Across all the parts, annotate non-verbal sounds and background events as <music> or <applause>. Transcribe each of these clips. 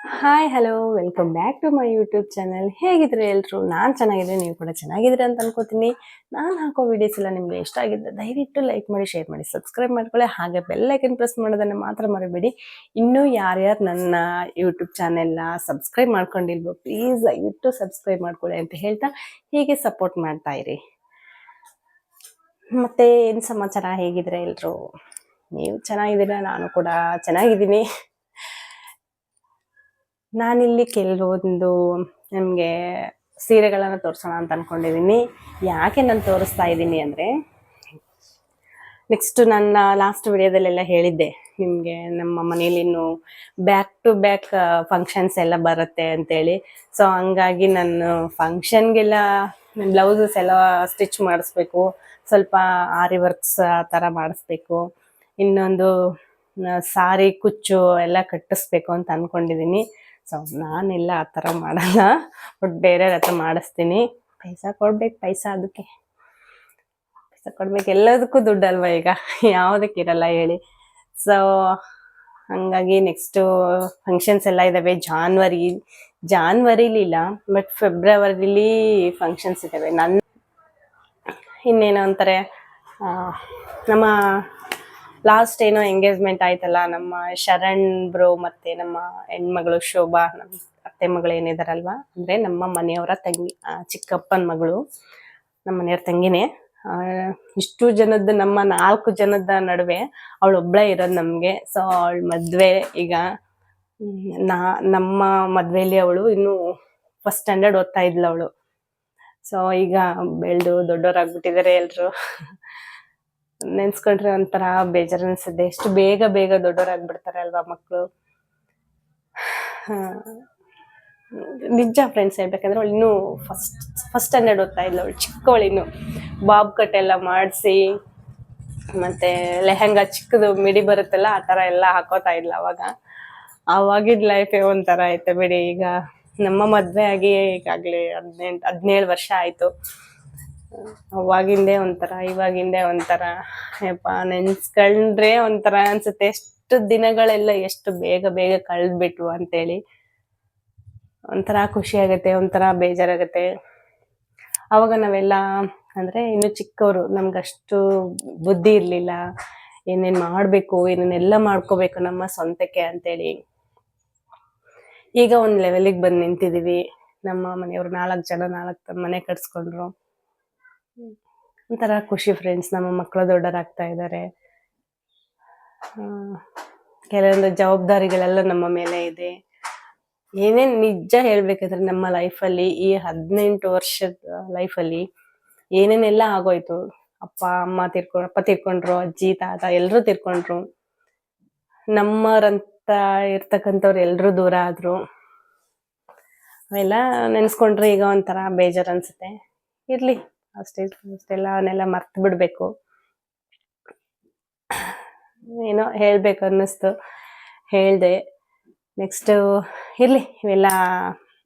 Hi hello welcome back to my YouTube channel ಹೇಗಿದ್ರೆ ಎಲ್ರು? ನಾನು ಚೆನ್ನಾಗಿದ್ರೆ ನೀವು ಕೂಡ ಚೆನ್ನಾಗಿದ್ರೆ ಅಂತ ಅನ್ಕೋತೀನಿ. ನಾನು ಹಾಕೋ ವಿಡಿಯೋಸ್ ಎಲ್ಲ ನಿಮ್ಗೆ ಇಷ್ಟ ಆಗಿದ್ರೆ ದಯವಿಟ್ಟು ಲೈಕ್ ಮಾಡಿ ಶೇರ್ ಮಾಡಿ ಸಬ್ಸ್ಕ್ರೈಬ್ ಮಾಡ್ಕೊಳ್ಳಿ. ಹಾಗೆ ಬೆಲ್ ಐಕನ್ ಪ್ರೆಸ್ ಮಾಡೋದನ್ನ ಮಾತ್ರ ಮರಿಬೇಡಿ. ಇನ್ನೂ ಯಾರ್ಯಾರು ನನ್ನ ಯೂಟ್ಯೂಬ್ ಚಾನೆಲ್ನ ಸಬ್ಸ್ಕ್ರೈಬ್ ಮಾಡ್ಕೊಂಡಿಲ್ವೋ ಪ್ಲೀಸ್ ದಯವಿಟ್ಟು ಸಬ್ಸ್ಕ್ರೈಬ್ ಮಾಡ್ಕೊಳ್ಳಿ ಅಂತ ಹೇಳ್ತಾ ಹೀಗೆ ಸಪೋರ್ಟ್ ಮಾಡ್ತಾ ಇರಿ. ಮತ್ತೆ ಏನು ಸಮಾಚಾರ? ಹೇಗಿದ್ರೆ ಎಲ್ಲರೂ ನೀವು ಚೆನ್ನಾಗಿದ್ದೀರಾ? ನಾನು ಕೂಡ ಚೆನ್ನಾಗಿದ್ದೀನಿ. ನಾನಿಲ್ಲಿ ಕೆಲವೊಂದು ನಿಮಗೆ ಸೀರೆಗಳನ್ನು ತೋರಿಸೋಣ ಅಂತ ಅಂದ್ಕೊಂಡಿದ್ದೀನಿ ಯಾಕೆ ನಾನು ತೋರಿಸ್ತಾ ಇದ್ದೀನಿ ಅಂದರೆ ನೆಕ್ಸ್ಟ್ ನನ್ನ ಲಾಸ್ಟ್ ವಿಡಿಯೋದಲ್ಲೆಲ್ಲ ಹೇಳಿದ್ದೆ, ನಿಮಗೆ ನಮ್ಮ ಮನೇಲಿ ಇನ್ನೂ ಬ್ಯಾಕ್ ಟು ಬ್ಯಾಕ್ ಫಂಕ್ಷನ್ಸ್ ಎಲ್ಲ ಬರುತ್ತೆ ಅಂತೇಳಿ. ಸೊ ಹಂಗಾಗಿ ನಾನು ಫಂಕ್ಷನ್ಗೆಲ್ಲ ಬ್ಲೌಸಸ್ ಎಲ್ಲ ಸ್ಟಿಚ್ ಮಾಡಿಸ್ಬೇಕು, ಸ್ವಲ್ಪ ಆರಿ ವರ್ಕ್ಸ್ ಆ ಥರ ಮಾಡಿಸ್ಬೇಕು. ಇನ್ನೊಂದು ಸಾರಿ ಕುಚ್ಚು ಎಲ್ಲ ಕಟ್ಟಿಸ್ಬೇಕು ಅಂತ ಅನ್ಕೊಂಡಿದ್ದೀನಿ ಸೊ, ನಾನೆಲ್ಲ, ಆ ಥರ ಮಾಡಲ್ಲ. ಬಟ್ ಬೇರೆಯವ್ರ ಹತ್ರ ಮಾಡಿಸ್ತೀನಿ. ಪೈಸ ಕೊಡ್ಬೇಕು, ಪೈಸ ಅದಕ್ಕೆ. ಪೈಸಾ ಕೊಡ್ಬೇಕು, ಎಲ್ಲದಕ್ಕೂ ದುಡ್ಡಲ್ವಾ ಈಗ? ಯಾವುದಕ್ಕೆ ಇರಲ್ಲ ಹೇಳಿ. ಸೊ ಹಂಗಾಗಿ ನೆಕ್ಸ್ಟು ಫಂಕ್ಷನ್ಸ್ ಎಲ್ಲ ಇದ್ದಾವೆ ಜಾನ್ವರಿ ಜಾನ್ವರಿಲಿಲ್ಲ ಬಟ್ ಫೆಬ್ರವರಿಲಿ ಫಂಕ್ಷನ್ಸ್ ಇದ್ದಾವೆ ನನ್ನ ಇನ್ನೇನು ಅಂತಾರೆ ನಮ್ಮ ಲಾಸ್ಟ್ ಏನೋ ಎಂಗೇಜ್ಮೆಂಟ್ ಆಯ್ತಲ್ಲ, ನಮ್ಮ ಶರಣ್ ಬ್ರೋ ಮತ್ತೆ ನಮ್ಮ ಹೆಣ್ಮಗಳು ಶೋಭಾ ನಮ್ಮ ಅತ್ತೆ ಮಗಳು ಏನಿದಾರಲ್ವಾ? ಅಂದ್ರೆ ನಮ್ಮ ಮನೆಯವರ ತಂಗಿ ಚಿಕ್ಕಪ್ಪನ ಮಗಳು, ನಮ್ಮ ಮನೆಯವ್ರ ತಂಗಿನೇ. ಇಷ್ಟು ಜನದ ನಮ್ಮ ನಾಲ್ಕು ಜನದ ನಡುವೆ ಅವಳು ಒಬ್ಬಳೇ ಇರೋದು ನಮಗೆ. ಸೊ ಅವಳ ಮದ್ವೆ ಈಗ ನಾ, ನಮ್ಮ ಮದ್ವೆಲಿ ಅವಳು ಇನ್ನು ಫಸ್ಟ್ ಸ್ಟ್ಯಾಂಡರ್ಡ್ ಓದ್ತಾ ಇದ್ಲು ಅವಳು. ಸೊ ಈಗ ಬೆಳೆದು ದೊಡ್ಡವರಾಗ್ಬಿಟ್ಟಿದ್ದಾರೆ ಎಲ್ರು. ನೆನ್ಸ್ಕೊಂಡ್ರೆ ಒಂಥರ ಬೇಜಾರು ಅನ್ಸುತ್ತೆ. ಎಷ್ಟು ಬೇಗ ಬೇಗ ದೊಡ್ಡವರಾಗ್ಬಿಡ್ತಾರೆ ಅಲ್ವಾ ಮಕ್ಕಳು ನಿಜ ಫ್ರೆಂಡ್ಸ್ ಹೇಳ್ಬೇಕಂದ್ರೆ ಅವಳು ಇನ್ನೂ ಫಸ್ಟ್ ಫಸ್ಟ್ ಸ್ಟ್ಯಾಂಡರ್ಡ್ ಓದ್ತಾ ಇಲ್ಲ ಅವಳು ಚಿಕ್ಕವಳು ಇನ್ನು ಬಾಬ್ ಕಟ್ ಎಲ್ಲ ಮಾಡಿಸಿ, ಮತ್ತೆ ಲೆಹಂಗಾ ಚಿಕ್ಕದು, ಮಿಡಿ ಬರುತ್ತಲ್ಲ, ಆ ಥರ ಎಲ್ಲ ಹಾಕೋತಾ ಇಲ್ಲ ಅವಾಗ. ಅವಾಗಿದ್ದ ಲೈಫೇ ಒಂಥರ ಐತೆ ಬಿಡಿ ಈಗ. ನಮ್ಮ ಮದುವೆ ಆಗಿ ಈಗಾಗಲೇ ಹದಿನೆಂಟು, ಹದಿನೇಳು ವರ್ಷ ಆಯ್ತು. ಅವಾಗಿಂದೇ ಒಂಥರ, ಇವಾಗಿಂದೇ ಒಂಥರ. ಯಪ್ಪ ನೆನ್ಸ್ಕೊಂಡ್ರೆ ಒಂಥರ ಅನ್ಸುತ್ತೆ, ಎಷ್ಟು ದಿನಗಳೆಲ್ಲ ಎಷ್ಟು ಬೇಗ ಬೇಗ ಕಳೆದ್ಬಿಟ್ವು ಅಂತೇಳಿ. ಒಂಥರ ಖುಷಿ ಆಗುತ್ತೆ, ಒಂಥರ ಬೇಜಾರಾಗತ್ತೆ. ಅವಾಗ ನಾವೆಲ್ಲ, ಅಂದ್ರೆ ಇನ್ನು ಚಿಕ್ಕವರು, ನಮ್ಗಷ್ಟು ಬುದ್ಧಿ ಇರ್ಲಿಲ್ಲ. ಏನೇನ್ ಮಾಡ್ಬೇಕು, ಏನೇನೆಲ್ಲ ಮಾಡ್ಕೋಬೇಕು ನಮ್ಮ ಸ್ವಂತಕ್ಕೆ ಅಂತೇಳಿ. ಈಗ ಒಂದ್ ಲೆವೆಲಿಗೆ ಬಂದು ನಿಂತಿದೀವಿ. ನಮ್ಮ ಮನೆಯವರು ನಾಲ್ಕು ಜನ, ನಾಲ್ಕು ಮನೆ ಕಟ್ಸ್ಕೊಂಡ್ರು. ಒಂಥರ ಖುಷಿ ಫ್ರೆಂಡ್ಸ್ ನಮ್ಮ ಮಕ್ಕಳು ದೊಡ್ಡರಾಗ್ತಾ ಇದ್ದಾರೆ ಕೆಲವೊಂದು ಜವಾಬ್ದಾರಿಗಳೆಲ್ಲ ನಮ್ಮ ಮೇಲೆ ಇದೆ. ಏನೇನು ನಿಜ ಹೇಳ್ಬೇಕಂದ್ರೆ ನಮ್ಮ ಲೈಫಲ್ಲಿ ಈ ಹದಿನೆಂಟು ವರ್ಷದ ಲೈಫಲ್ಲಿ ಏನೇನೆಲ್ಲ ಆಗೋಯ್ತು. ಅಪ್ಪ, ಅಮ್ಮ ತೀರ್ಕೊಂಡ್ ಅಪ್ಪ ತಿರ್ಕೊಂಡ್ರು, ಅಜ್ಜಿ, ತಾತ ಎಲ್ಲರೂ ತಿರ್ಕೊಂಡ್ರು. ನಮ್ಮರಂತ ಇರ್ತಕ್ಕಂಥವ್ರು ಎಲ್ಲರೂ ದೂರ ಆದರು. ಅವೆಲ್ಲ ನೆನೆಸ್ಕೊಂಡ್ರೆ ಈಗ ಒಂಥರ ಬೇಜಾರು ಅನಿಸುತ್ತೆ. ಇರ್ಲಿ. ಅಷ್ಟೇ, ಅಷ್ಟೆಲ್ಲ ಅವನ್ನೆಲ್ಲ ಮರ್ತು ಬಿಡಬೇಕು. ಏನೋ ಹೇಳಬೇಕು ಅನ್ನಿಸ್ತು. ಹೇಳ್ದೆ. ನೆಕ್ಸ್ಟು ಇರ್ಲಿ, ಇವೆಲ್ಲ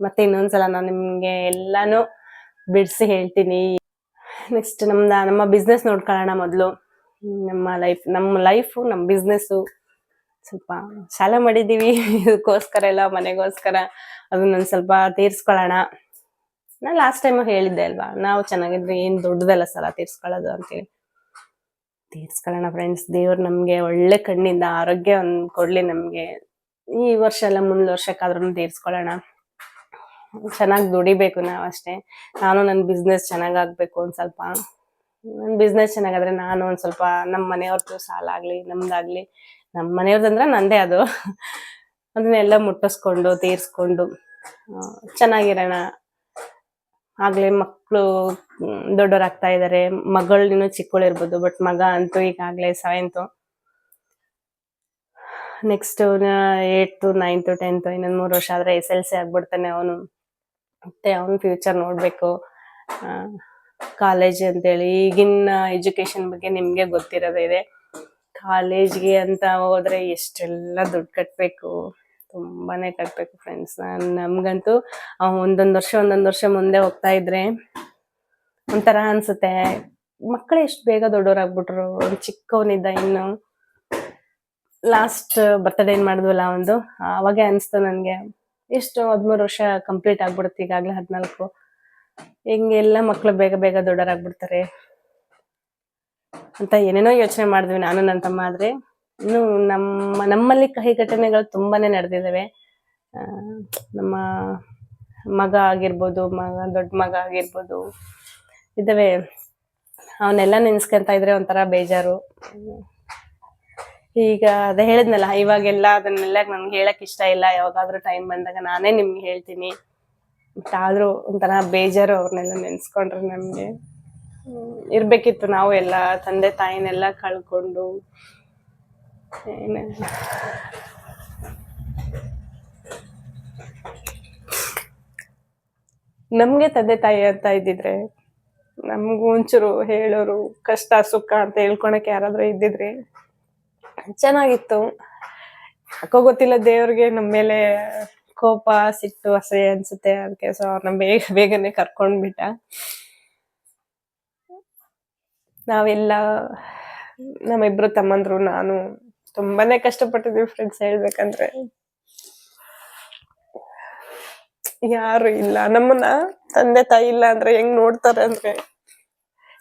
ಮತ್ತೆ ಇನ್ನೊಂದ್ಸಲ ನಾನು ನಿಮಗೆ ಎಲ್ಲಾನು ಬಿಡಿಸಿ ಹೇಳ್ತೀನಿ. ನೆಕ್ಸ್ಟ್ ನಮ್ದ, ನಮ್ಮ ಬಿಸ್ನೆಸ್ ನೋಡ್ಕೊಳ್ಳೋಣ ಮೊದಲು. ನಮ್ಮ ಲೈಫ್ ನಮ್ಮ ಲೈಫು ನಮ್ಮ ಬಿಸ್ನೆಸ್ಸು ಸ್ವಲ್ಪ ಸಾಲ ಮಾಡಿದ್ದೀವಿ. <laughs> ಇದಕ್ಕೋಸ್ಕರ ಎಲ್ಲ ಮನೆಗೋಸ್ಕರ ಅದನ್ನೊಂದು ಸ್ವಲ್ಪ ತೀರ್ಸ್ಕೊಳ್ಳೋಣ. ನಾನು ಲಾಸ್ಟ್ ಟೈಮ್ ಹೇಳಿದ್ದೆ ಅಲ್ವಾ? ನಾವು ಚೆನ್ನಾಗಿದ್ರೆ ಏನು ದೊಡ್ಡದಲ್ಲ ಸಲ ತೀರ್ಸ್ಕೊಳ್ಳೋದು ಅಂತೇಳಿ ತೀರ್ಸ್ಕೊಳ್ಳೋಣ ಫ್ರೆಂಡ್ಸ್ ದೇವ್ರು ನಮಗೆ ಒಳ್ಳೆ ಕಣ್ಣಿಂದ ಆರೋಗ್ಯ ಕೊಡ್ಲಿ ನಮಗೆ. ಈ ವರ್ಷ ಎಲ್ಲ ಮುಂದ್ ವರ್ಷಕ್ಕಾದ್ರೂ ತೀರ್ಸ್ಕೊಳ್ಳೋಣ. ಚೆನ್ನಾಗಿ ದುಡಿಬೇಕು ನಾವು ಅಷ್ಟೇ. ನಾನು ನನ್ನ ಬಿಸ್ನೆಸ್ ಚೆನ್ನಾಗಾಗಬೇಕು ಒಂದ್ ಸ್ವಲ್ಪ. ನನ್ನ ಬಿಸ್ನೆಸ್ ಚೆನ್ನಾಗಾದ್ರೆ ನಾನು ಒಂದ್ ಸ್ವಲ್ಪ ನಮ್ಮ ಮನೆಯವ್ರದ್ದು ಸಾಲ ಆಗ್ಲಿ, ನಮ್ದಾಗ್ಲಿ. ನಮ್ಮ ಮನೆಯವ್ರದಂದ್ರೆ ನಂದೇ ಅದು. ಅದನ್ನೆಲ್ಲ ಮುಟ್ಟಿಸ್ಕೊಂಡು, ತೀರ್ಸ್ಕೊಂಡು ಚೆನ್ನಾಗಿರೋಣ. ಆಗ್ಲೇ ಮಕ್ಕಳು ದೊಡ್ಡವರಾಗ್ತಾ ಮಗಳು ಚಿಕ್ಕಳು ಚಿಕ್ಕವಳಿರ್ಬೋದು ಬಟ್ ಮಗ ಅಂತೂ ಈಗಾಗಲೇ seventh next eighth ninth tenth ಇನ್ನೊಂದು ಮೂರು ವರ್ಷ ಆದ್ರೆ ಎಸ್ ಎಲ್ ಸಿ ಆಗ್ಬಿಡ್ತಾನೆ ಅವನು. ಮತ್ತೆ ಅವನ ಫ್ಯೂಚರ್ ನೋಡ್ಬೇಕು. ಕಾಲೇಜ್ ಅಂತೇಳಿ ಈಗಿನ ಎಜುಕೇಶನ್ ಬಗ್ಗೆ ನಿಮ್ಗೆ ಗೊತ್ತಿರೋದೇ ಇದೆ. ಕಾಲೇಜ್ಗೆ ಅಂತ ಹೋದ್ರೆ ಎಷ್ಟೆಲ್ಲ ದುಡ್ಡು ಕಟ್ಬೇಕು? ತುಂಬಾನೇ ಕಟ್ಬೇಕು ಫ್ರೆಂಡ್ಸ್ ನಮ್ಗಂತೂ ನಮಗಂತೂ ಒಂದೊಂದ್ ವರ್ಷ, ಒಂದೊಂದು ವರ್ಷ ಮುಂದೆ ಹೋಗ್ತಾ ಇದ್ರೆ ಒಂಥರ ಅನ್ಸುತ್ತೆ. ಮಕ್ಕಳು ಎಷ್ಟು ಬೇಗ ದೊಡ್ಡವರಾಗ್ಬಿಟ್ರು ಚಿಕ್ಕವನಿದ್ದ ಇನ್ನು ಲಾಸ್ಟ್ ಬರ್ತಡೇ ಏನ್ ಮಾಡಿದ್ವಲ್ಲ ಒಂದು, ಅವಾಗೆ ಅನ್ಸ್ತು ನನ್ಗೆ. ಎಷ್ಟು ಹದಿಮೂರು ವರ್ಷ ಕಂಪ್ಲೀಟ್ ಆಗ್ಬಿಡುತ್ತೆ ಈಗಾಗಲೇ ಹದಿನಾಲ್ಕು. ಹೆಂಗೆಲ್ಲ ಮಕ್ಕಳು ಬೇಗ ಬೇಗ ದೊಡ್ಡರಾಗ್ಬಿಡ್ತಾರೆ ಅಂತ ಏನೇನೋ ಯೋಚನೆ ಮಾಡಿದ್ವಿ ನಾನು ನನ್ನ ತಮ್ಮ ಆದ್ರೆ. ಇನ್ನು ನಮ್ಮ, ನಮ್ಮಲ್ಲಿ ಕಹಿ ಘಟನೆಗಳು ತುಂಬಾನೇ ನಡೆದಿದ್ದಾವೆ ನಮ್ಮ ಮಗ ಆಗಿರ್ಬೋದು, ಮಗ, ದೊಡ್ಡ ಮಗ ಆಗಿರ್ಬೋದು, ಇದಾವೆ. ಅವನ್ನೆಲ್ಲ ನೆನ್ಸ್ಕೊಂತ ಇದ್ರೆ ಒಂಥರ ಬೇಜಾರು. ಈಗ ಅದ ಹೇಳಿದ್ನಲ್ಲ, ಇವಾಗೆಲ್ಲ ಅದನ್ನೆಲ್ಲ ನನ್ಗೆ ಹೇಳಕ್ ಇಷ್ಟ ಇಲ್ಲ. ಯಾವಾಗಾದ್ರೂ ಟೈಮ್ ಬಂದಾಗ ನಾನೇ ನಿಮ್ಗೆ ಹೇಳ್ತೀನಿ. ಬಟ್ ಆದ್ರೂ ಒಂಥರ ಬೇಜಾರು ಅವ್ರನ್ನೆಲ್ಲ ನೆನ್ಸ್ಕೊಂಡ್ರೆ ನಮ್ಗೆ. ಇರ್ಬೇಕಿತ್ತು ನಾವು ಎಲ್ಲ, ತಂದೆ ತಾಯಿನೆಲ್ಲ ಕಳ್ಕೊಂಡು. ಏನ ನಮ್ಗೆ ತಂದೆ ತಾಯಿ ಅಂತ ಇದ್ದಿದ್ರೆ, ನಮ್ಗೂ ಒಂಚೂರು ಹೇಳೋರು ಕಷ್ಟ, ಸುಖ ಅಂತ ಹೇಳ್ಕೊಳಕ್ ಯಾರಾದ್ರೂ ಇದ್ದಿದ್ರೆ ಚೆನ್ನಾಗಿತ್ತು. ಯಾಕೋ ಗೊತ್ತಿಲ್ಲ, ದೇವ್ರಿಗೆ ನಮ್ಮ ಮೇಲೆ ಕೋಪ, ಸಿಟ್ಟು, ಅಸಹ್ಯ ಅನ್ಸುತ್ತೆ. ಅದಕ್ಕೆ ಸೊ ಅವ್ರನ್ನ ಬೇಗ, ಬೇಗನೆ ಕರ್ಕೊಂಡ್ಬಿಟ್ಟ ನಾವೆಲ್ಲ, ನಮ್ಮಿಬ್ರು ತಮ್ಮಂದ್ರು, ನಾನು ತುಂಬಾನೇ ಕಷ್ಟಪಟ್ಟಿದ್ವಿ ಫ್ರೆಂಡ್ಸ್ ಹೇಳ್ಬೇಕಂದ್ರೆ. ಯಾರು ಇಲ್ಲ. ನಮ್ಮನ್ನ ತಂದೆ ತಾಯಿ ಇಲ್ಲ ಅಂದ್ರೆ ಹೆಂಗ್ ನೋಡ್ತಾರೆ ಅಂದ್ರೆ?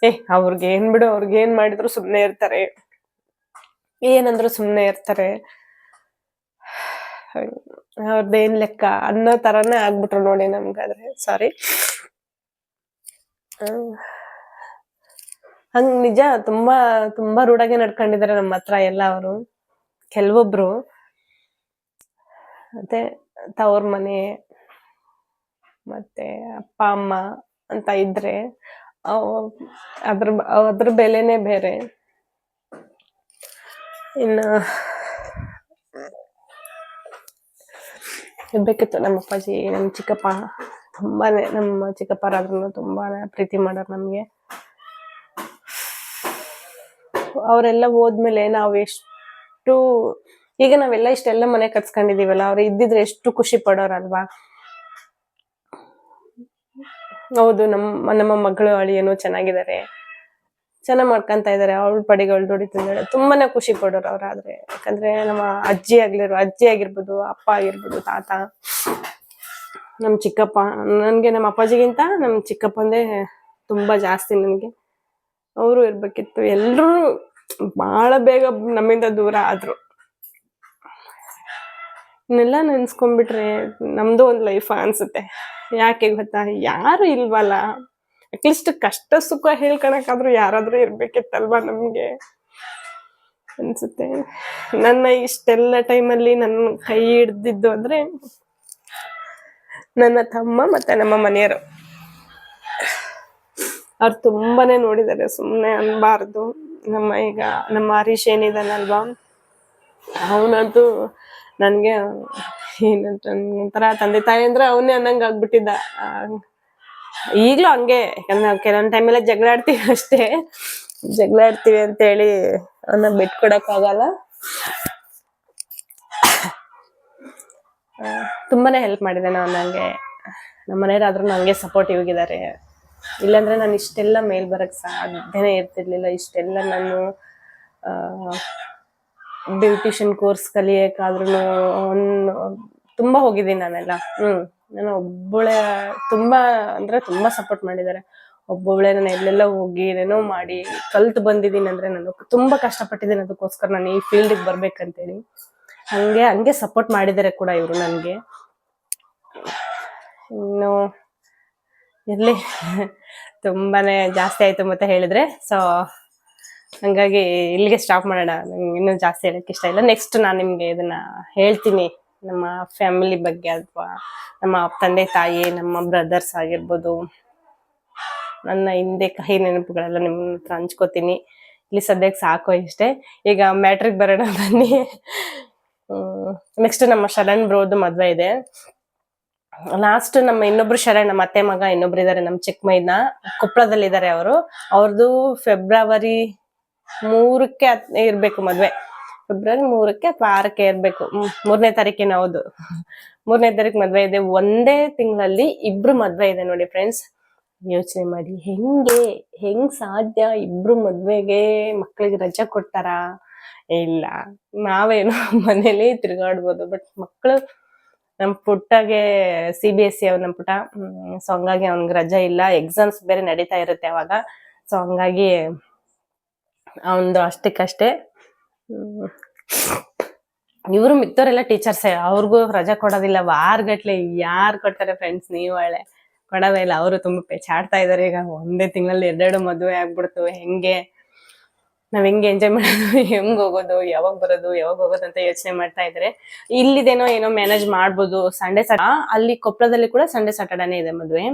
ಏ, ಅವ್ರಿಗೆ ಏನ್ ಬಿಡು, ಅವ್ರಿಗೆ ಏನ್ ಮಾಡಿದ್ರು ಸುಮ್ನೆ ಇರ್ತಾರೆ. ಏನಂದ್ರು ಸುಮ್ನೆ ಇರ್ತಾರೆ. ಅವ್ರದ್ದೇನ್ ಲೆಕ್ಕ ಅನ್ನೋ ತರಾನೇ ಆಗ್ಬಿಟ್ರು ನೋಡಿ ನಮ್ಗಾದ್ರೆ. ಸಾರಿ ಹಂಗ್ ನಿಜ, ತುಂಬಾ ತುಂಬಾ ರೂಢಾಗೆ ನಡ್ಕೊಂಡಿದ್ದಾರೆ ನಮ್ಮ ಹತ್ರ ಎಲ್ಲ ಅವರು. ಕೆಲವೊಬ್ರು ಮತ್ತೆ ತವ್ರ ಮನೆ, ಮತ್ತೆ ಅಪ್ಪ, ಅಮ್ಮ ಅಂತ ಇದ್ರೆ ಅದ್ರ ಅದ್ರ ಬೆಲೆನೇ ಬೇರೆ. ಇನ್ನ ಇರ್ಬೇಕಿತ್ತು ನಮ್ಮ ಅಪ್ಪಾಜಿ, ನಮ್ಮ ಚಿಕ್ಕಪ್ಪ ತುಂಬಾನೇ, ನಮ್ಮ ಚಿಕ್ಕಪ್ಪರಾದ್ರೂ ತುಂಬಾನೇ ಪ್ರೀತಿ ಮಾಡೋರು ನಮ್ಗೆ. ಅವರೆಲ್ಲ ಹೋದ್ಮೇಲೆ ನಾವು ಎಷ್ಟು ಈಗ ನಾವೆಲ್ಲ ಇಷ್ಟೆಲ್ಲ ಮನೆ ಕಟ್ಸ್ಕೊಂಡಿದೀವಲ್ಲ, ಅವ್ರು ಇದ್ದಿದ್ರೆ ಎಷ್ಟು ಖುಷಿ ಪಡೋರಲ್ವಾ? ಹೌದು ನಮ್ಮ ನಮ್ಮ ಮಗಳು, ಅಳಿಯನು ಚೆನ್ನಾಗಿದ್ದಾರೆ. ಚೆನ್ನಾಗಿ ಮಾಡ್ಕೊಂತ ಇದಾರೆ, ಅವಳ ಪಡಿಗಳು ದುಡಿತಿದ್ದಾಳೆ ತುಂಬಾನೇ ಖುಷಿ ಪಡೋರು ಅವ್ರಾದ್ರೆ ಯಾಕಂದ್ರೆ ನಮ್ಮ ಅಜ್ಜಿ ಆಗ್ಲಿರೋ, ಅಜ್ಜಿ ಆಗಿರ್ಬೋದು, ಅಪ್ಪ ಆಗಿರ್ಬೋದು, ತಾತ, ನಮ್ ಚಿಕ್ಕಪ್ಪ, ನನ್ಗೆ ನಮ್ಮ ಅಪ್ಪಾಜಿಗಿಂತ ನಮ್ ಚಿಕ್ಕಪ್ಪಂದೇ ತುಂಬಾ ಜಾಸ್ತಿ ನನ್ಗೆ. ಅವರು ಇರ್ಬೇಕಿತ್ತು. ಎಲ್ರೂ ಬಹಳ ಬೇಗ ನಮ್ಮಿಂದ ದೂರ ಆದ್ರು. ಇನ್ನೆಲ್ಲ ನೆನ್ಸ್ಕೊಂಡ್ಬಿಟ್ರೆ ನಮ್ದು ಒಂದ್ ಲೈಫ್ ಅನ್ಸುತ್ತೆ. ಯಾಕೆ ಗೊತ್ತಾ? ಯಾರು ಇಲ್ವಲ್ಲ? ಅಟ್ಲೀಸ್ಟ್ ಕಷ್ಟ ಸುಖ ಹೇಳ್ಕೊಳಕಾದ್ರೂ ಯಾರಾದ್ರೂ ಇರ್ಬೇಕಿತ್ತಲ್ವಾ ನಮ್ಗೆ? ಅನ್ಸುತ್ತೆ. ನನ್ನ ಇಷ್ಟೆಲ್ಲ ಟೈಮಲ್ಲಿ ನನ್ನ ಕೈ ಹಿಡ್ದಿದ್ದು ಅಂದ್ರೆ ನನ್ನ ತಮ್ಮ ಮತ್ತೆ ನಮ್ಮ ಮನೆಯವರು. ಅವ್ರು ತುಂಬಾನೇ ನೋಡಿದ್ದಾರೆ ಸುಮ್ಮನೆ ಅನ್ಬಾರ್ದು. ನಮ್ಮ ಈಗ ನಮ್ಮ ಹರೀಶ್ ಏನಿದಾನಲ್ವಾ? ಅವನಂತೂ ನನಗೆ ಏನಂತ ಒಂಥರ ತಂದೆ ತಾಯಿ ಅಂದ್ರೆ ಅವನೇ ಅನ್ನಂಗೆ ಆಗ್ಬಿಟ್ಟಿದ್ದ. ಈಗಲೂ ಹಂಗೆ. ಯಾಕಂದ್ರೆ ಟೈಮ್ ಟೈಮೆಲ್ಲ ಜಗಳ ಆಡ್ತೀವಿ ಅಷ್ಟೇ. ಜಗಳ ಆಡ್ತೀವಿ ಅಂತೇಳಿ ಅವನ್ನ ಬಿಟ್ಕೊಡಕ್ ಆಗಲ್ಲ. ತುಂಬಾನೇ ಹೆಲ್ಪ್ ಮಾಡಿದ್ದಾನೆ ಅವನಂಗೆ ನಂಗೆ. ನಮ್ಮ ಮನೆಯವ್ರಾದ್ರೂ ನಂಗೆ ಸಪೋರ್ಟಿವ್ ಇದ್ದಾರೆ ಇಲ್ಲಾಂದ್ರೆ ನಾನು ಇಷ್ಟೆಲ್ಲ ಮೇಲ್ ಬರಕ್ ಸಾಧ್ಯನೇ ಇರ್ತಿರ್ಲಿಲ್ಲ, ಇಷ್ಟೆಲ್ಲ ನಾನು ಬ್ಯೂಟಿಷಿಯನ್ ಕೋರ್ಸ್ ಕಲಿಯಕ್ಕಾದ್ರೂ ತುಂಬಾ ಹೋಗಿದ್ದೀನಿ ನಾನೆಲ್ಲ. ಹ್ಮ್. ನಾನು ಒಬ್ಬಳೆ, ತುಂಬಾ ಅಂದ್ರೆ ತುಂಬಾ ಸಪೋರ್ಟ್ ಮಾಡಿದ್ದಾರೆ. ಒಬ್ಬೊಬ್ಳೆ ನಾನು ಎಲ್ಲೆಲ್ಲ ಹೋಗಿ ಏನೇನೋ ಮಾಡಿ ಕಲ್ತು ಬಂದಿದ್ದೀನಿ ಅಂದ್ರೆ ನಾನು ತುಂಬಾ ಕಷ್ಟಪಟ್ಟಿದ್ದೀನಿ ಅದಕ್ಕೋಸ್ಕರ ನಾನು ಈ ಫೀಲ್ಡಿಗೆ ಬರ್ಬೇಕಂತೇಳಿ. ಹಂಗೆ ಹಂಗೆ ಸಪೋರ್ಟ್ ಮಾಡಿದ್ದಾರೆ ಕೂಡ ಇವರು ನನಗೆ. ಇನ್ನು ಇರ್ಲಿ. ತುಂಬಾನೇ ಜಾಸ್ತಿ ಆಯ್ತು ಮತ್ತೆ ಹೇಳಿದ್ರೆ. ಸೊ ಹಂಗಾಗಿ ಇಲ್ಲಿಗೆ ಸ್ಟಾಪ್ ಮಾಡೋಣ. ನಂಗೆ ಇನ್ನೂ ಜಾಸ್ತಿ ಹೇಳಕ್ ಇಷ್ಟ ಇಲ್ಲ. ನೆಕ್ಸ್ಟ್ ನಾನು ನಿಮ್ಗೆ ಇದನ್ನ ಹೇಳ್ತೀನಿ. ನಮ್ಮ ಫ್ಯಾಮಿಲಿ ಬಗ್ಗೆ ಅಥವಾ ನಮ್ಮ ತಂದೆ, ತಾಯಿ, ನಮ್ಮ ಬ್ರದರ್ಸ್ ಆಗಿರ್ಬೋದು. ನನ್ನ ಹಿಂದೆ ಕಹಿ ನೆನಪುಗಳೆಲ್ಲ ನಿಮ್ಮ ಹತ್ರ ಹಂಚ್ಕೋತೀನಿ. ಇಲ್ಲಿ ಸದ್ಯಕ್ಕೆ ಸಾಕು ಇಷ್ಟೇ. ಈಗ ಮ್ಯಾಟ್ರಿಕ್ ಬರೋಣ ಬನ್ನಿ. ನೆಕ್ಸ್ಟ್ ನಮ್ಮ ಶರಣ್ ಬ್ರೋದು ಮದುವೆ ಇದೆ. ಲಾಸ್ಟ್ ನಮ್ಮ ಇನ್ನೊಬ್ರು ಶರಣ, ನಮ್ಮ ಅತ್ತೆ ಮಗ ಇನ್ನೊಬ್ರು ಇದಾರೆ, ನಮ್ಮ ಚಿಕ್ಕ ಮೈನ ಕೊಪ್ಪಳದಲ್ಲಿ ಇದಾರೆ ಅವರು. ಅವ್ರದ್ದು ಫೆಬ್ರವರಿ ಮೂರಕ್ಕೆ ಇರ್ಬೇಕು ಮದ್ವೆ. ಫೆಬ್ರವರಿ ಮೂರಕ್ಕೆ ಅಥವಾ ಆರಕ್ಕೆ ಇರ್ಬೇಕು. ಮೂರನೇ ತಾರೀಕಿನ ಹೌದು. ಮೂರನೇ ತಾರೀಕು ಮದ್ವೆ ಇದೆ. ಒಂದೇ ತಿಂಗಳಲ್ಲಿ ಇಬ್ರು ಮದ್ವೆ ಇದೆ ನೋಡಿ ಫ್ರೆಂಡ್ಸ್ ಯೋಚನೆ ಮಾಡಿ. ಹೆಂಗೆ? ಹೆಂಗ್ ಸಾಧ್ಯ? ಇಬ್ರು ಮದ್ವೆಗೆ ಮಕ್ಳಿಗೆ ರಜಾ ಕೊಡ್ತಾರಾ? ಇಲ್ಲ. ನಾವೇನು ಮನೇಲಿ ತಿರ್ಗಾಡ್ಬೋದು. ಬಟ್ ಮಕ್ಕಳು ನಮ್ ಪುಟ್ಟಗೆ ಸಿ ಬಿ ಎಸ್ ಸಿ ಅವ್ರ, ನಮ್ ಪುಟ್ಟ ಸೊ ಹಂಗಾಗಿ ಅವ್ನಿಗೆ ರಜೆ ಇಲ್ಲ. ಎಕ್ಸಾಮ್ಸ್ ಬೇರೆ ನಡೀತಾ ಇರುತ್ತೆ ಅವಾಗ. ಸೊ ಹಂಗಾಗಿ ಅವನ್ದು ಅಷ್ಟಕ್ಕಷ್ಟೇ ಇವರು ಮಿಕ್ತವರೆಲ್ಲ ಟೀಚರ್ಸ್, ಅವ್ರಿಗೂ ರಜಾ ಕೊಡೋದಿಲ್ಲ. ವಾರಗಟ್ಲೆ ಯಾರು ಕೊಡ್ತಾರೆ ಫ್ರೆಂಡ್ಸ್ ನೀವು ಒಳ್ಳೆ. ಕೊಡೋದೇ ಇಲ್ಲ. ಅವರು ತುಂಬಾ ಪೆಚಾಡ್ತಾ ಇದಾರೆ. ಈಗ ಒಂದೇ ತಿಂಗಳಲ್ಲಿ ಎರಡೆರಡು ಮದುವೆ ಆಗ್ಬಿಡ್ತು. ಹೆಂಗೆ? ನಾವ್ ಹೆಂಗೆ ಎಂಜಾಯ್ ಮಾಡೋದು, <laughs> ಹೆಂಗ್ ಹೋಗೋದು, ಯಾವಾಗ ಬರೋದು, ಯಾವಾಗ ಹೋಗೋದು ಅಂತ ಯೋಚನೆ ಮಾಡ್ತಾ ಇದ್ರೆ. ಇಲ್ಲಿದೇನೋ ಏನೋ ಮ್ಯಾನೇಜ್ ಮಾಡ್ಬೋದು ಸಂಡೇ ಸಟ ಅಲ್ಲಿ ಕೊಪ್ಪಳದಲ್ಲಿ ಕೂಡ ಸಂಡೇ ಸಾಟರ್ಡೇನೆ ಇದೆ ಮದ್ವೆ.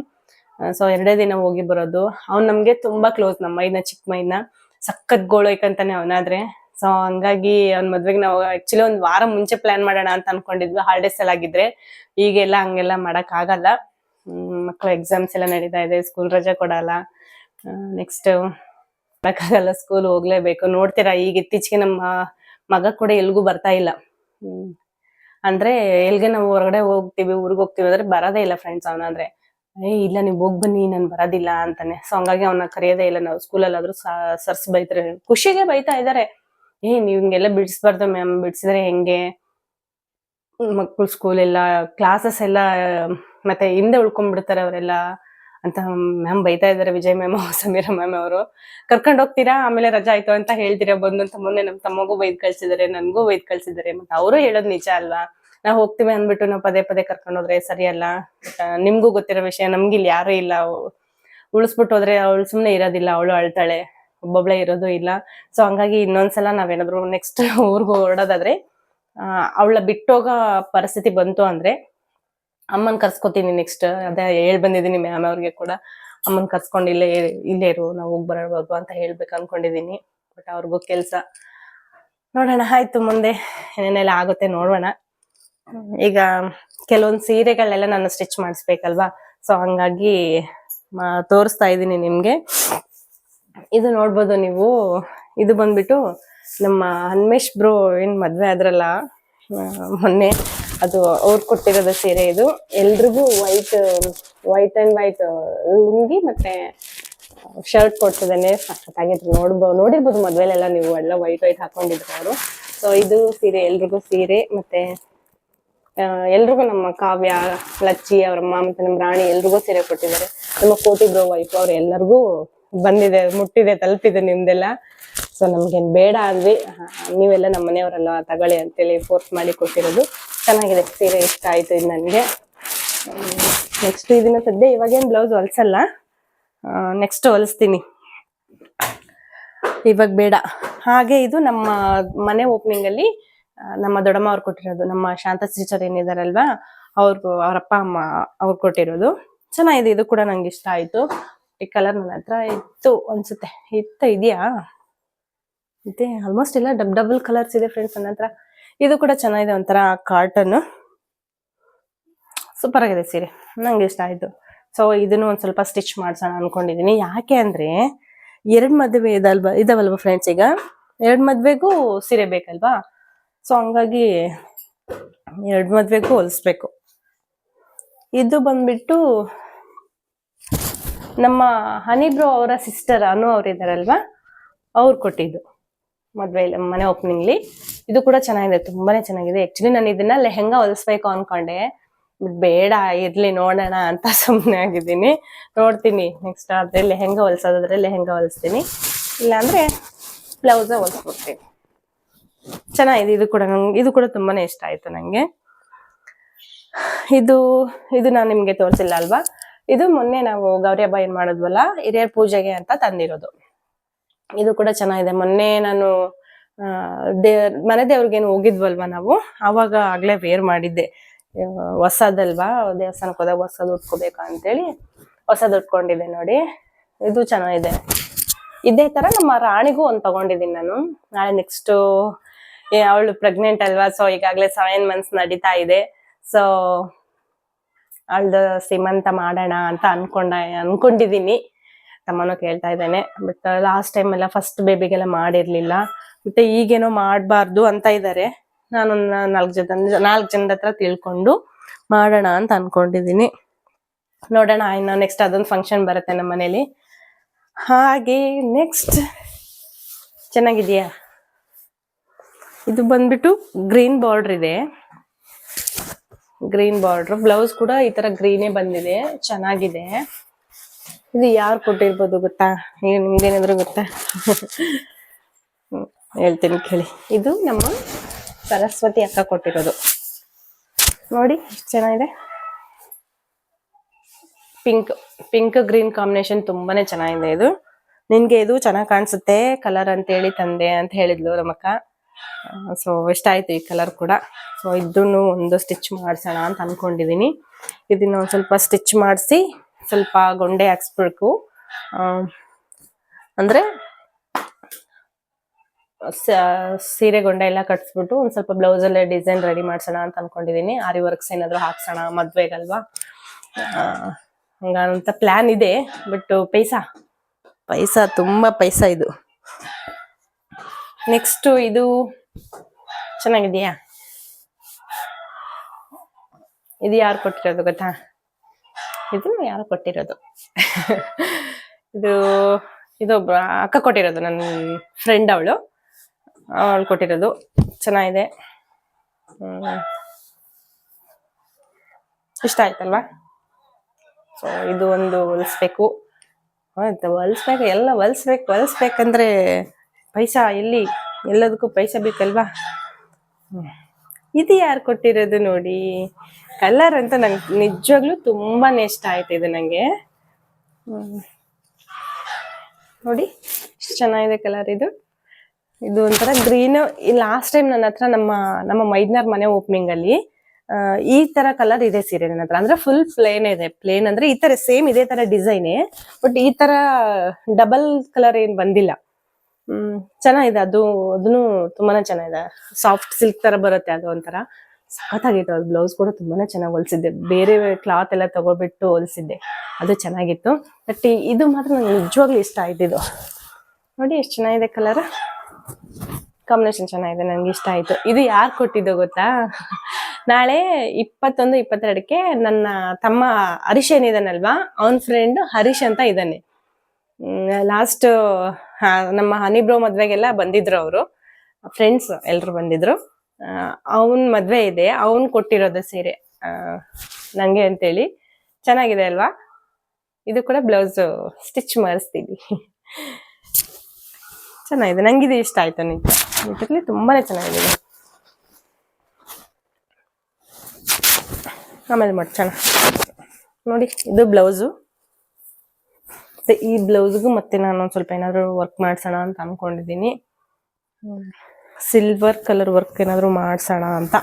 ಸೊ ಎರಡೇ ದಿನ ಹೋಗಿ ಬರೋದು. ಅವ್ನ್ ನಮ್ಗೆ ತುಂಬಾ ಕ್ಲೋಸ್ ನಮ್ಮ ಮೈನ ಚಿಕ್ಕ ಮೈನ ಸಖತ್ ಗೋಳೋಯ್ಕಂತಾನೆ ಅವನಾದ್ರೆ. ಸೊ ಹಂಗಾಗಿ ಅವ್ನ ಮದ್ವೆಗೆ ನಾವು ಆಕ್ಚುಲಿ ಒಂದ್ ವಾರ ಮುಂಚೆ ಪ್ಲಾನ್ ಮಾಡೋಣ ಅಂತ ಅನ್ಕೊಂಡಿದ್ವಿ. ಹಾಲಿಡೇಸ್ ಎಲ್ಲ ಆಗಿದ್ರೆ ಈಗೆಲ್ಲ ಹಂಗೆಲ್ಲ ಮಾಡಕ್ ಆಗಲ್ಲ. ಮಕ್ಕಳ ಎಕ್ಸಾಮ್ಸ್ ಎಲ್ಲ ನಡೀತಾ ಇದೆ ಸ್ಕೂಲ್ ರಜೆ ಕೊಡಲ್ಲ. ನೆಕ್ಸ್ಟ್ ಮಾಡಕ್ಕಾಗಲ್ಲ ಸ್ಕೂಲ್ ಹೋಗ್ಲೇಬೇಕು. ನೋಡ್ತೀರಾ, ಈಗ ಇತ್ತೀಚೆಗೆ ನಮ್ಮ ಮಗ ಕೂಡ ಎಲ್ಗೂ ಬರ್ತಾ ಇಲ್ಲ. ಅಂದ್ರೆ ಎಲ್ಗೆ ನಾವು ಹೊರಗಡೆ ಹೋಗ್ತೀವಿ, ಊರಿಗೆ ಹೋಗ್ತೀವಿ ಅಂದ್ರೆ ಬರೋದೇ ಇಲ್ಲ ಫ್ರೆಂಡ್ಸ್ ಅವನಂದ್ರೆ ಏ, ಇಲ್ಲ ನೀವು ಹೋಗ್ ಬನ್ನಿ, ನಾನು ಬರೋದಿಲ್ಲ ಅಂತಾನೆ. ಸೊ ಹಂಗಾಗಿ ಅವನ ಕರೆಯೋದೇ ಇಲ್ಲ. ನಾವು ಸ್ಕೂಲಲ್ಲಿ ಆದ್ರೂ ಸರ್ಸ್ ಬೈತಾರೆ. ಖುಷಿಗೆ ಬೈತಾ ಇದಾರೆ. ಏ, ನೀವ್ ಹಿಂಗೆಲ್ಲ ಬಿಡಿಸ್ಬಾರ್ದು ಮ್ಯಾಮ್ ಬಿಡಿಸಿದ್ರೆ ಹೆಂಗೆ? ಮಕ್ಕಳು ಸ್ಕೂಲ್ ಎಲ್ಲ ಕ್ಲಾಸಸ್ ಎಲ್ಲ, ಮತ್ತೆ ಹಿಂದೆ ಉಳ್ಕೊಂಡ್ಬಿಡ್ತಾರೆ ಅವರೆಲ್ಲ. ಅಂತ ಮ್ಯಾಮ್ ಬೈತಾ ಇದಾರೆ ವಿಜಯ್ ಮ್ಯಾಮ್ ಸಮೀರ ಮ್ಯಾಮ್ ಅವರು. ಕರ್ಕೊಂಡ್ ಹೋಗ್ತೀರಾ? ಆಮೇಲೆ ರಜಾ ಆಯ್ತು ಅಂತ ಹೇಳ್ತೀರಾ? ಬಂದು ಅಂತ ಮೊನ್ನೆ ನಮ್ ತಮ್ಮಗೂ ಬೈದ್ ಕಳ್ಸಿದಾರೆ ನನ್ಗೂ ಬೈದ್ ಕಳ್ಸಿದಾರೆ ಮತ್ತೆ ಅವರು ಹೇಳೋದ್ ನಿಜ ಅಲ್ವಾ? ನಾವ್ ಹೋಗ್ತೀವಿ ಅಂದ್ಬಿಟ್ಟು ನಾವು ಪದೇ ಪದೇ ಕರ್ಕೊಂಡ್ ಹೋದ್ರೆ ಸರಿಯಲ್ಲ? ನಿಮ್ಗೂ ಗೊತ್ತಿರೋ ವಿಷಯ, ನಮ್ಗೆ ಇಲ್ಲಿ ಯಾರು ಇಲ್ಲ. ಉಳಿಸ್ಬಿಟ್ಟು ಹೋದ್ರೆ ಅವಳು ಸುಮ್ನೆ ಇರೋದಿಲ್ಲ, ಅವಳು ಅಳ್ತಾಳೆ. ಒಬ್ಬೊಬ್ಳೆ ಇರೋದು ಇಲ್ಲ. ಸೊ ಹಂಗಾಗಿ ಇನ್ನೊಂದ್ಸಲ ನಾವೇನಾದ್ರು ನೆಕ್ಸ್ಟ್ <laughs> ಊರ್ಗ್ ಹೊರಡೋದಾದ್ರೆ ಅವಳ ಬಿಟ್ಟೋಗೋ ಪರಿಸ್ಥಿತಿ ಬಂತು ಅಂದ್ರೆ ಅಮ್ಮನ್ ಕರ್ಸ್ಕೊತೀನಿ ನೆಕ್ಸ್ಟ್ ಅದೇ ಹೇಳ್ ಬಂದಿದ್ದೀನಿ ಮ್ಯಾಮ್ ಅವ್ರಿಗೆ ಕೂಡ. ಅಮ್ಮನ್ ಕರ್ಸ್ಕೊಂಡು ಇಲ್ಲೇ ಇಲ್ಲೇ ಇರು, ನಾವು ಹೋಗಿ ಬರಬಹುದು ಅಂತ ಹೇಳ್ಬೇಕು ಅನ್ಕೊಂಡಿದೀನಿ. ಬಟ್ ಅವ್ರಿಗೂ ಕೆಲ್ಸ. ನೋಡೋಣ, ಆಯ್ತು ಮುಂದೆ ಏನೇನೆಲ್ಲ ಆಗುತ್ತೆ ನೋಡೋಣ. ಈಗ ಕೆಲವೊಂದು ಸೀರೆಗಳೆಲ್ಲ ನಾನು ಸ್ಟಿಚ್ ಮಾಡಿಸ್ಬೇಕಲ್ವಾ? ಸೊ ಹಂಗಾಗಿ ತೋರಿಸ್ತಾ ಇದ್ದೀನಿ ನಿಮ್ಗೆ. ಇದು ನೋಡ್ಬೋದು ನೀವು. ಇದು ಬಂದ್ಬಿಟ್ಟು ನಮ್ಮ ಹನ್ಮೇಶ್ ಬ್ರೋ ಏನ್ ಮದ್ವೆ ಆದ್ರಲ್ಲ? ಮೊನ್ನೆ ಅದು ಅವ್ರು ಕೊಟ್ಟಿರೋದು ಸೀರೆ ಇದು. ಎಲ್ರಿಗೂ white white and white lungi ಮತ್ತೆ ಶರ್ಟ್ ಕೊಡ್ತಿದ್ದಾನೆ. ಸಖತ್ತಾಗಿದ್ರು ನೋಡ್ಬೋದು ನೋಡಿರ್ಬೋದು ಮದ್ವೆಲೆಲ್ಲ ನೀವು ಎಲ್ಲ ವೈಟ್ ವೈಟ್ ಹಾಕೊಂಡಿದ್ರು ಅವರು. ಸೊ ಇದು ಸೀರೆ, ಎಲ್ರಿಗೂ ಸೀರೆ ಮತ್ತೆ ಎಲ್ರಿಗೂ ನಮ್ಮ ಕಾವ್ಯ, ಲಚ್ಚಿ ಅವರಮ್ಮ ಮತ್ತೆ ನಮ್ಮ ರಾಣಿ ಎಲ್ರಿಗೂ ಸೀರೆ ಕೊಟ್ಟಿದ್ದಾರೆ. ನಮ್ಮ ಕೋಟಿ ಬ್ರೋ ವೈಫ್ ಅವ್ರು ಎಲ್ಲರಿಗೂ ಬಂದಿದೆ, ಮುಟ್ಟಿದೆ, ತಲುಪಿದೆ ನಿಮ್ದೆಲ್ಲ. ಸೊ ನಮ್ಗೇನ್ ಬೇಡ ಅಂದ್ವಿ. ನೀವೆಲ್ಲ ನಮ್ಮ ಮನೆಯವರೆಲ್ಲ ತಗೊಳ್ಳಿ ಅಂತೇಳಿ ಫೋರ್ಸ್ ಮಾಡಿ ಕೊಟ್ಟಿರೋದು. ಚೆನ್ನಾಗಿದೆ ಸೀರೆ ಇಷ್ಟ ಆಯ್ತು ಇದು ನನಗೆ. ನೆಕ್ಸ್ಟ್ ಇದನ್ನ ಸದ್ಯ ಇವಾಗೇನು ಬ್ಲೌಸ್ ಹೊಲ್ಸಲ್ಲ. ನೆಕ್ಸ್ಟ್ ಹೊಲಿಸ್ತೀನಿ. ಇವಾಗ ಬೇಡ. ಹಾಗೆ ಇದು ನಮ್ಮ ಮನೆ ಓಪನಿಂಗ್ ಅಲ್ಲಿ ನಮ್ಮ ದೊಡ್ಡಮ್ಮ ಅವ್ರು ಕೊಟ್ಟಿರೋದು. ನಮ್ಮ ಶಾಂತ ಟೀಚರ್ ಏನಿದಾರಲ್ವಾ ಅವ್ರಿಗೂ ಅವ್ರ ಅಪ್ಪ, ಅಮ್ಮ ಅವ್ರು ಕೊಟ್ಟಿರೋದು. ಚೆನ್ನಾಗಿದೆ, ಇದು ಕೂಡ ನಂಗೆ ಇಷ್ಟ ಆಯ್ತು. ಈ ಕಲರ್ ನನ್ನ ಹತ್ರ ಇತ್ತು ಅನ್ಸುತ್ತೆ. ಇತ್ತ ಇದೆಯಾ? ಇದೆ ಆಲ್ಮೋಸ್ಟ್ ಎಲ್ಲ ಡಬ್ ಡಬಲ್ ಕಲರ್ಸ್ ಇದೆ ಫ್ರೆಂಡ್ಸ್ ನನ್ನ ಹತ್ರ. ಇದು ಕೂಡ ಚೆನ್ನಾಗಿದೆ ಒಂಥರ ಕಾಟನ್ ಸೂಪರ್ ಆಗಿದೆ ಸೀರೆ. ನಂಗೆ ಇಷ್ಟ ಆಯಿತು. ಸೊ ಇದನ್ನು ಒಂದು ಸ್ವಲ್ಪ ಸ್ಟಿಚ್ ಮಾಡ್ಸೋಣ ಅನ್ಕೊಂಡಿದ್ದೀನಿ ಯಾಕೆ ಅಂದರೆ ಎರಡು ಮದುವೆ ಇದಲ್ವಾ ಇದಾವಲ್ವ ಫ್ರೆಂಡ್ಸ್ ಈಗ? ಎರಡು ಮದುವೆಗೂ ಸೀರೆ ಬೇಕಲ್ವಾ? ಸೊ ಹಂಗಾಗಿ ಎರಡು ಮದುವೆಗೂ ಹೊಲಿಸ್ಬೇಕು. ಇದು ಬಂದ್ಬಿಟ್ಟು ನಮ್ಮ ಹನಿಬ್ರೋ ಅವರ ಸಿಸ್ಟರ್ ಅನು ಅವ್ರು ಇದ್ದಾರಲ್ವಾ ಅವ್ರು ಕೊಟ್ಟಿದ್ದು ಮದುವೆ ಮನೆ ಓಪನಿಂಗ್ಲಿ ಇದು ಕೂಡ ಚೆನ್ನಾಗಿದೆ, ತುಂಬಾನೇ ಚೆನ್ನಾಗಿದೆ. ಆಕ್ಚುಲಿ ನಾನು ಇದನ್ನ ಲೆಹೆಂಗಾ ಹೊಲಿಸ್ಬೇಕು ಅನ್ಕೊಂಡೆ, ಬೇಡ ಇರ್ಲಿ ನೋಡೋಣ ಅಂತ <laughs> ಸುಮ್ಮನೆ ಆಗಿದ್ದೀನಿ. ನೋಡ್ತೀನಿ ನೆಕ್ಸ್ಟ್ ಆದ್ರೆ ಲೆಹೆಂಗಾ ಹೊಲ್ಸೋದಾದ್ರೆ ಲೆಹೆಂಗಾ ಹೊಲಿಸ್ತೀನಿ. ಇಲ್ಲಾಂದ್ರೆ ಬ್ಲೌಸ ಹೊಲ್ಸ್ಕೊಡ್ತೀನಿ ಚೆನ್ನಾಗಿದೆ, ಇದು ಕೂಡ ನಂಗೆ, ಇದು ಕೂಡ ತುಂಬಾನೇ ಇಷ್ಟ ಆಯ್ತು ನಂಗೆ. ಇದು ಇದು ನಾನು ನಿಮ್ಗೆ ತೋರಿಸಿಲ್ಲ ಅಲ್ವಾ? ಇದು ಮೊನ್ನೆ ನಾವು ಗೌರಿ ಹಬ್ಬ ಏನ್ ಮಾಡಿದ್ವಲ್ಲ, ಹಿರಿಯರ್ ಪೂಜೆಗೆ ಅಂತ ತಂದಿರೋದು. ಇದು ಕೂಡ ಚೆನ್ನಾಗಿದೆ. ಮೊನ್ನೆ ನಾನು ದೇ, ಮನೆ ದೇವ್ರಿಗೇನು ಹೋಗಿದ್ವಲ್ವ ನಾವು? ಅವಾಗ ಆಗ್ಲೇ ವೇರ್ ಮಾಡಿದ್ದೆ. ಹೊಸದಲ್ವಾ? ದೇವಸ್ಥಾನಕ್ಕೆ ಹೋದಾಗ ಹೊಸದು ಉಟ್ಕೋಬೇಕು ಅಂತೇಳಿ ಹೊಸದು ಉಟ್ಕೊಂಡಿದ್ದೆ ನೋಡಿ. ಇದು ಚೆನ್ನಾಗಿದೆ. ಇದೇ ತರ ನಮ್ಮ ರಾಣಿಗೂ ಒಂದ್ ತಗೊಂಡಿದ್ದೀನಿ ನಾನು. ನಾಳೆ ನೆಕ್ಸ್ಟ್ ಅವಳು ಪ್ರೆಗ್ನೆಂಟ್ ಅಲ್ವಾ ಸೊ ಈಗಾಗಲೇ ಸೆವೆನ್ ಮಂತ್ಸ್ ನಡೀತಾ ಇದೆ. ಸೊ ಅವಳ್ದು ಸೀಮಂತ ಮಾಡೋಣ ಅಂತ ಅನ್ಕೊಂಡ ಅನ್ಕೊಂಡಿದೀನಿ ತಮ್ಮನು ಕೇಳ್ತಾ ಇದ್ದಾನೆ. ಬಟ್ ಲಾಸ್ಟ್ ಟೈಮ್ ಎಲ್ಲ ಫಸ್ಟ್ ಬೇಬಿಗೆಲ್ಲ ಮಾಡಿರ್ಲಿಲ್ಲ. ಮತ್ತೆ ಈಗೇನೋ ಮಾಡಬಾರ್ದು ಅಂತ ಇದ್ದಾರೆ ನಾನು ನಾಲ್ಕು ಜನ, ನಾಲ್ಕು ಜನದ ಹತ್ರ ತಿಳ್ಕೊಂಡು ಮಾಡೋಣ ಅಂತ ಅನ್ಕೊಂಡಿದ್ದೀನಿ. ನೋಡೋಣ, ಇನ್ನು ನೆಕ್ಸ್ಟ್ ಅದೊಂದು ಫಂಕ್ಷನ್ ಬರುತ್ತೆ ನಮ್ಮ ಮನೇಲಿ. ಹಾಗೆ ನೆಕ್ಸ್ಟ್ ಚೆನ್ನಾಗಿದೆಯಾ? ಇದು ಬಂದ್ಬಿಟ್ಟು ಗ್ರೀನ್ ಬಾರ್ಡರ್ ಇದೆ. ಗ್ರೀನ್ ಬಾರ್ಡ್ರ್ ಬ್ಲೌಸ್ ಕೂಡ ಈ ತರ ಗ್ರೀನೇ ಬಂದಿದೆ. ಚೆನ್ನಾಗಿದೆ. ಇದು ಯಾರು ಕೊಟ್ಟಿರ್ಬೋದು ಗೊತ್ತಾ? ಈಗ ನಿಮ್ದೇನಾದ್ರು ಗೊತ್ತಾ? ಹೇಳ್ತೀನಿ ಕೇಳಿ. ಇದು ನಮ್ಮ ಸರಸ್ವತಿ ಅಕ್ಕ ಕೊಟ್ಟಿರೋದು. ನೋಡಿ, ಎಷ್ಟು ಚೆನ್ನಾಗಿದೆ. ಪಿಂಕ್ ಪಿಂಕ್ ಗ್ರೀನ್ ಕಾಂಬಿನೇಷನ್ ತುಂಬಾನೇ ಚೆನ್ನಾಗಿದೆ ಇದು. ನಿನ್ಗೆ ಇದು ಚೆನ್ನಾಗಿ ಕಾಣಿಸುತ್ತೆ ಕಲರ್ ಅಂತ ಹೇಳಿ ತಂದೆ ಅಂತ ಹೇಳಿದ್ಲು ನಮ್ಮಕ್ಕ. ಸೊ ಇಷ್ಟ ಆಯ್ತು ಈ ಕಲರ್ ಕೂಡ. ಸೊ ಇದನ್ನು ಒಂದು ಸ್ಟಿಚ್ ಮಾಡ್ಸೋಣ ಅಂತ ಅನ್ಕೊಂಡಿದೀನಿ. ಇದನ್ನ ಒಂದು ಸ್ವಲ್ಪ ಸ್ಟಿಚ್ ಮಾಡಿಸಿ ಸ್ವಲ್ಪ ಗೊಂಡೆ ಹಾಕ್ಸ್ಬೇಕು. ಅಂದ್ರೆ ಸೀರೆ ಗೊಂಡೆ ಎಲ್ಲ ಕಟ್ಸ್ಬಿಟ್ಟು ಒಂದ್ ಸ್ವಲ್ಪ ಬ್ಲೌಸ್ ಅಲ್ಲೇ ಡಿಸೈನ್ ರೆಡಿ ಮಾಡ್ಸೋಣ ಅಂತ ಅನ್ಕೊಂಡಿದೀನಿ. ಆರಿ ವರ್ಕ್ಸ್ ಏನಾದ್ರು ಹಾಕ್ಸೋಣ ಮದ್ವೆಗಲ್ವಾ? ಹಂಗಂತ ಪ್ಲಾನ್ ಇದೆ ಬಟ್ ಪೈಸಾ? ಪೈಸಾ ತುಂಬಾ ಪೈಸಾ ಇದು. ನೆಕ್ಸ್ಟ್ ಇದು ಚೆನ್ನಾಗಿದೆಯಾ? ಇದು ಯಾರು ಕೊಟ್ಟಿರೋದು ಗೊತ್ತಾ? ಇದು ಯಾರು ಕೊಟ್ಟಿರೋದು? ಇದು, ಇದೊಬ್ಬ ಅಕ್ಕ ಕೊಟ್ಟಿರೋದು, ನನ್ನ ಫ್ರೆಂಡ್ ಅವಳು. ಅವಳು ಕೊಟ್ಟಿರೋದು. ಚೆನ್ನಾಗಿದೆ. ಇಷ್ಟ ಆಯ್ತಲ್ವಾ? ಸೊ ಇದು ಒಂದು ಹೊಲಿಸ್ಬೇಕು. ಹೊಲಿಸ್ಬೇಕು, ಎಲ್ಲ ಹೊಲಿಸ್ಬೇಕು, ಹೊಲಿಸ್ಬೇಕಂದ್ರೆ ಪೈಸಾ ಎಲ್ಲಿ ಎಲ್ಲದಕ್ಕೂ ಪೈಸಾ ಬೇಕಲ್ವಾ. ಇದು ಯಾರು ಕೊಟ್ಟಿರೋದು ನೋಡಿ. ಕಲರ್ ಅಂತ ನಂಗೆ ನಿಜವಾಗ್ಲೂ ತುಂಬಾನೇ ಇಷ್ಟ ಆಯ್ತು ಇದು ನಂಗೆ. ನೋಡಿ ಎಷ್ಟು ಚೆನ್ನಾಗಿದೆ ಕಲರ್ ಇದು. ಇದು ಒಂಥರ ಗ್ರೀನ್. ಲಾಸ್ಟ್ ಟೈಮ್ ನನ್ನ ಹತ್ರ ನಮ್ಮ ನಮ್ಮ ಮೈದ್ನಾರ್ ಮನೆ ಓಪನಿಂಗ್ ಅಲ್ಲಿ ಈ ತರ ಕಲರ್ ಇದೆ ಸೀರೆ ನನ್ನ ಹತ್ರ. ಅಂದ್ರೆ ಫುಲ್ ಪ್ಲೇನ್ ಇದೆ. ಪ್ಲೇನ್ ಅಂದ್ರೆ ಈ ತರ ಸೇಮ್ ಇದೇ ತರ ಡಿಸೈನೇ ಬಟ್ ಈ ತರ ಡಬಲ್ ಕಲರ್ ಏನ್ ಬಂದಿಲ್ಲ. ಚೆನ್ನಾಗಿದೆ. ಅದು, ಅದನ್ನು ತುಂಬಾನೇ ಚೆನ್ನಾಗಿದೆ. ಸಾಫ್ಟ್ ಸಿಲ್ಕ್ ತರ ಬರುತ್ತೆ ಅದು ಒಂಥರ. ಸಖತ್ತಾಗಿತ್ತು ಅದು ಬ್ಲೌಸ್ ಕೂಡ ತುಂಬಾನೇ ಚೆನ್ನಾಗಿ ಹೊಲಿಸಿದ್ದೆ. ಬೇರೆ ಕ್ಲಾತ್ ಎಲ್ಲ ತಗೊಬಿಟ್ಟು ಹೊಲಿಸಿದ್ದೆ. ಅದು ಚೆನ್ನಾಗಿತ್ತು. ಬಟ್ ಇದು ಮಾತ್ರ ನನಗೆ ನಿಜವಾಗ್ಲೂ ಇಷ್ಟ ಆಯ್ತಿದ್ದು ನೋಡಿ, ಎಷ್ಟು ಚೆನ್ನಾಗಿದೆ ಕಲರ್ ಕಾಂಬಿನೇಷನ್ ಚೆನ್ನಾಗಿದೆ. ನನಗೆ ಇಷ್ಟ ಆಯಿತು. ಇದು ಯಾರು ಕೊಟ್ಟಿದ್ದು ಗೊತ್ತಾ? ನಾಳೆ ಇಪ್ಪತ್ತೊಂದು, ಇಪ್ಪತ್ತೆರಡಕ್ಕೆ ನನ್ನ ತಮ್ಮ ಹರೀಶ್ ಏನಿದಾನಲ್ವಾ? ಅವನ ಫ್ರೆಂಡ್ ಹರೀಶ್ ಅಂತ ಇದ್ದಾನೆ. ಲಾಸ್ಟ್ ನಮ್ಮ ಹನಿಬ್ರೋ ಮದ್ವೆಗೆಲ್ಲ ಬಂದಿದ್ರು ಅವರು. ಫ್ರೆಂಡ್ಸ್ ಎಲ್ರು ಬಂದಿದ್ರು. ಅವನ್ ಮದ್ವೆ ಇದೆ, ಅವನ್ ಕೊಟ್ಟಿರೋದು ಸೀರೆ. ನಂಗೆ ಅಂತೇಳಿ. ಚೆನ್ನಾಗಿದೆ ಅಲ್ವಾ? ಇದು ಕೂಡ ಬ್ಲೌಸ್ ಸ್ಟಿಚ್ ಮಾಡಿಸ್ತೀವಿ. ಚೆನ್ನಾಗಿದೆ. ನಂಗೆ ಇದು ಇಷ್ಟ ಆಯ್ತು ನಿಜ ತುಂಬಾನೇ ಚೆನ್ನಾಗಿದೆ. ಆಮೇಲೆ ಮಾಡ್ಸೋಣ. ನೋಡಿ, ಇದು ಬ್ಲೌಸು ಮತ್ತೆ ಈ ಬ್ಲೌಸ್ಗೂ ಮತ್ತೆ ನಾನು ಒಂದ್ ಸ್ವಲ್ಪ ಏನಾದ್ರು ವರ್ಕ್ ಮಾಡ್ಸೋಣ ಅಂತ ಅನ್ಕೊಂಡಿದೀನಿ ಸಿಲ್ವರ್ ಕಲರ್ ವರ್ಕ್ ಏನಾದ್ರು ಮಾಡ್ಸೋಣ ಅಂತ.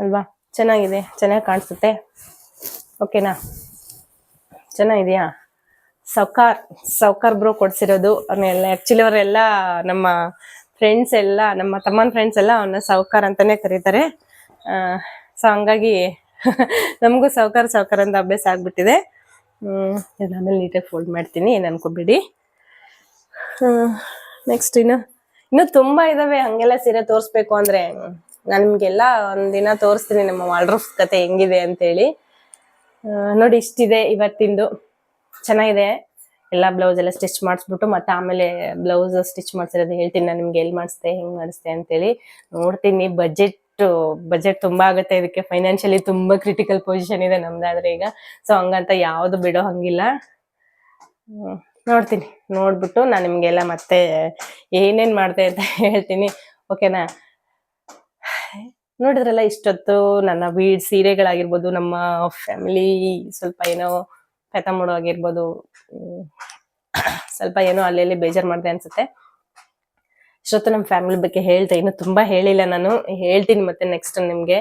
ಅಲ್ವಾ? ಚೆನ್ನಾಗಿದೆ. ಚೆನ್ನಾಗಿ ಕಾಣಿಸುತ್ತೆ. ಓಕೆನಾ ಚೆನ್ನಾಗಿದೆಯಾ? ಸೌಕಾರ್ ಸೌಕಾರ್ ಬ್ರೋ ಕೊಡ್ಸಿರೋದು. ಅವ್ರನ್ನೆಲ್ಲ ಆಕ್ಚುಲಿ ಅವರೆಲ್ಲ ನಮ್ಮ ಫ್ರೆಂಡ್ಸ್ ಎಲ್ಲ ನಮ್ಮ ತಮ್ಮನ ಫ್ರೆಂಡ್ಸ್ ಎಲ್ಲ ಅವನ್ನ ಸೌಕಾರ್ ಅಂತಾನೆ ಕರೀತಾರೆ. ಸೊ ಹಂಗಾಗಿ <laughs> ನಮಗೂ ಸೌಕಾರ್ ಸೌಕಾರ್ ಅಂತ ಅಭ್ಯಾಸ ಆಗ್ಬಿಟ್ಟಿದೆ. ಇದನ್ನ ಆಮೇಲೆ ನೀಟಾಗಿ ಫೋಲ್ಡ್ ಮಾಡ್ತೀನಿ, ಏನು ಅನ್ಕೋಬೇಡಿ. ನೆಕ್ಸ್ಟ್ ಇನ್ನು ಇನ್ನು ತುಂಬಾ ಇದ್ದಾವೆ ಹಂಗೆಲ್ಲ ಸೀರೆ ತೋರಿಸ್ಬೇಕು ಅಂದ್ರೆ ನಾನು ನಿಮಗೆಲ್ಲ ಒಂದಿನ ತೋರಿಸ್ತೀನಿ, ನಮ್ಮ ವಾಲ್ಡ್ರೂಫ್ ಕತೆ ಹೆಂಗಿದೆ ಅಂತೇಳಿ. ನೋಡಿ ಇಷ್ಟಿದೆ ಇವತ್ತಿಂದು. ಚೆನ್ನಾಗಿದೆ. ಎಲ್ಲ ಬ್ಲೌಸ್ ಎಲ್ಲ ಸ್ಟಿಚ್ ಮಾಡಿಸ್ಬಿಟ್ಟು, ಮತ್ತೆ ಆಮೇಲೆ ಬ್ಲೌಸ್ ಸ್ಟಿಚ್ ಮಾಡ್ಸಿರೋದು ಹೇಳ್ತೀನಿ, ನಾನು ನಿಮ್ಗೆ ಎಲ್ಲಿ ಮಾಡಿಸ್ದೆ, ಹೆಂಗೆ ಮಾಡಿಸ್ದೆ ಅಂತೇಳಿ. ನೋಡ್ತೀನಿ ಬಜೆಟ್ ಬಜೆಟ್ ತುಂಬಾ ಆಗುತ್ತೆ. ಇದಕ್ಕೆ ಫೈನಾನ್ಷಿಯಲಿ ತುಂಬಾ ಕ್ರಿಟಿಕಲ್ ಪೊಸಿಷನ್ ಇದೆ ನಮ್ದಾದ್ರೆ ಈಗ. ಸೊ ಹಂಗಂತ ಯಾವ್ದು ಬಿಡೋ ಹಂಗಿಲ್ಲ. ನೋಡ್ತೀನಿ. ನೋಡ್ಬಿಟ್ಟು ನಾನು ನಿಮ್ಗೆಲ್ಲ ಮತ್ತೆ ಏನೇನ್ ಮಾಡ್ತೆ ಅಂತ <laughs> ಹೇಳ್ತೀನಿ. ಓಕೆನಾ ನೋಡಿದ್ರಲ್ಲ ಇಷ್ಟೊತ್ತು ನನ್ನ ವೀಡ್ ಸೀರೆಗಳಾಗಿರ್ಬೋದು, ನಮ್ಮ ಫ್ಯಾಮಿಲಿ ಸ್ವಲ್ಪ ಏನೋ ಕಥ ಮಾಡೋ ಆಗಿರ್ಬೋದು ಸ್ವಲ್ಪ ಏನೋ ಅಲ್ಲೆಲ್ಲಿ ಬೇಜಾರು ಮಾಡಿದೆ ಅನ್ಸುತ್ತೆ. ಇಷ್ಟೊತ್ತು ನಮ್ಮ ಫ್ಯಾಮಿಲಿ ಬಗ್ಗೆ ಹೇಳ್ದೆ ಇನ್ನು ತುಂಬಾ ಹೇಳಿಲ್ಲ ನಾನು. ಹೇಳ್ತೀನಿ ಮತ್ತೆ ನೆಕ್ಸ್ಟ್ ನಿಮ್ಗೆ.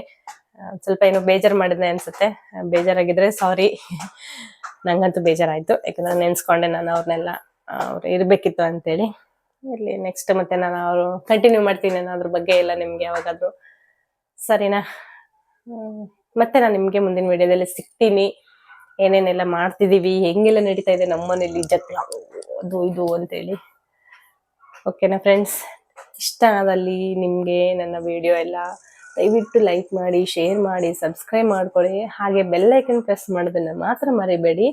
ಸ್ವಲ್ಪ ಏನೋ ಬೇಜಾರು ಮಾಡಿದೆ ಅನ್ಸುತ್ತೆ. ಬೇಜಾರಾಗಿದ್ರೆ ಸಾರಿ ನಂಗಂತೂ ಬೇಜಾರಾಯ್ತು. ಯಾಕಂದ್ರೆ ನೆನ್ಸ್ಕೊಂಡೆ ನಾನು ಅವ್ರನ್ನೆಲ್ಲ ಅವ್ರು ಇರ್ಬೇಕಿತ್ತು ಅಂತೇಳಿ. ಇರ್ಲಿ ನೆಕ್ಸ್ಟ್ ಮತ್ತೆ ನಾನು ಅವರು ಕಂಟಿನ್ಯೂ ಮಾಡ್ತೀನಿ ಅದ್ರ ಬಗ್ಗೆ ಎಲ್ಲ ನಿಮ್ಗೆ ಯಾವಾಗಾದ್ರೂ. ಸರಿನಾ. ಮತ್ತೆ ನಾನು ನಿಮ್ಗೆ ಮುಂದಿನ ವಿಡಿಯೋದಲ್ಲಿ ಸಿಗ್ತೀನಿ. ಏನೇನೆಲ್ಲ ಮಾಡ್ತಿದೀವಿ, ಹೆಂಗೆಲ್ಲ ನಡೀತಾ ಇದೆ ನಮ್ಮ ಮನೇಲಿ ಜಗಳ, ಅದು ಇದು ಅಂತೇಳಿ. ಓಕೆನಾ ಫ್ರೆಂಡ್ಸ್ ಇಷ್ಟ ಆದಲ್ಲಿ ನಿಮಗೆ ನನ್ನ ವಿಡಿಯೋ ಎಲ್ಲ ದಯವಿಟ್ಟು ಲೈಕ್ ಮಾಡಿ ಶೇರ್ ಮಾಡಿ ಸಬ್ಸ್ಕ್ರೈಬ್ ಮಾಡ್ಕೊಳ್ಳಿ. ಹಾಗೆ ಬೆಲ್ಲೈಕನ್ ಪ್ರೆಸ್ ಮಾಡೋದನ್ನು ಮಾತ್ರ ಮರಿಬೇಡಿ.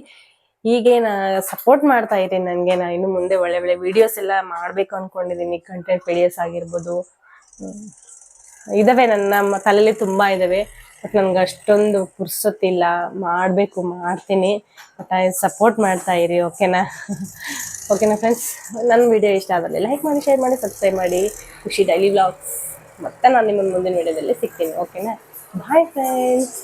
ಹೀಗೆ ನಾ ಸಪೋರ್ಟ್ ಮಾಡ್ತಾ ಇದ್ದೀನಿ ನನಗೆ. ನಾನು ಇನ್ನು ಮುಂದೆ ಒಳ್ಳೆ ಒಳ್ಳೆ ವಿಡಿಯೋಸ್ ಎಲ್ಲ ಮಾಡಬೇಕು ಅಂದ್ಕೊಂಡಿದ್ದೀನಿ ಕಂಟೆಂಟ್ ವಿಡಿಯೋಸ್ ಆಗಿರ್ಬೋದು. ಇದಾವೆ ನನ್ನ ತಲೆಯಲ್ಲಿ ತುಂಬ ಇದಾವೆ. ಬಟ್ ನನ್ಗೆ ಅಷ್ಟೊಂದು ಪುರ್ಸೊತ್ತಿಲ್ಲ ಮಾಡಬೇಕು, ಮಾಡ್ತೀನಿ. ಬಟ್ ಸಪೋರ್ಟ್ ಮಾಡ್ತಾ ಇರಿ ಓಕೆನಾ ಓಕೆನಾ ಫ್ರೆಂಡ್ಸ್ ನನ್ನ ವಿಡಿಯೋ ಇಷ್ಟ ಆದಲ್ಲಿ ಲೈಕ್ ಮಾಡಿ ಶೇರ್ ಮಾಡಿ ಸಬ್ಸ್ಕ್ರೈಬ್ ಮಾಡಿ. ಖುಷಿ ಡೈಲಿ ವ್ಲಾಗ್ಸ್ ಮತ್ತೆ ನಾನು ನಿಮ್ಮ ಮುಂದಿನ ವಿಡಿಯೋದಲ್ಲಿ ಸಿಗ್ತೀನಿ ಓಕೆನಾ ಬಾಯ್ ಫ್ರೆಂಡ್ಸ್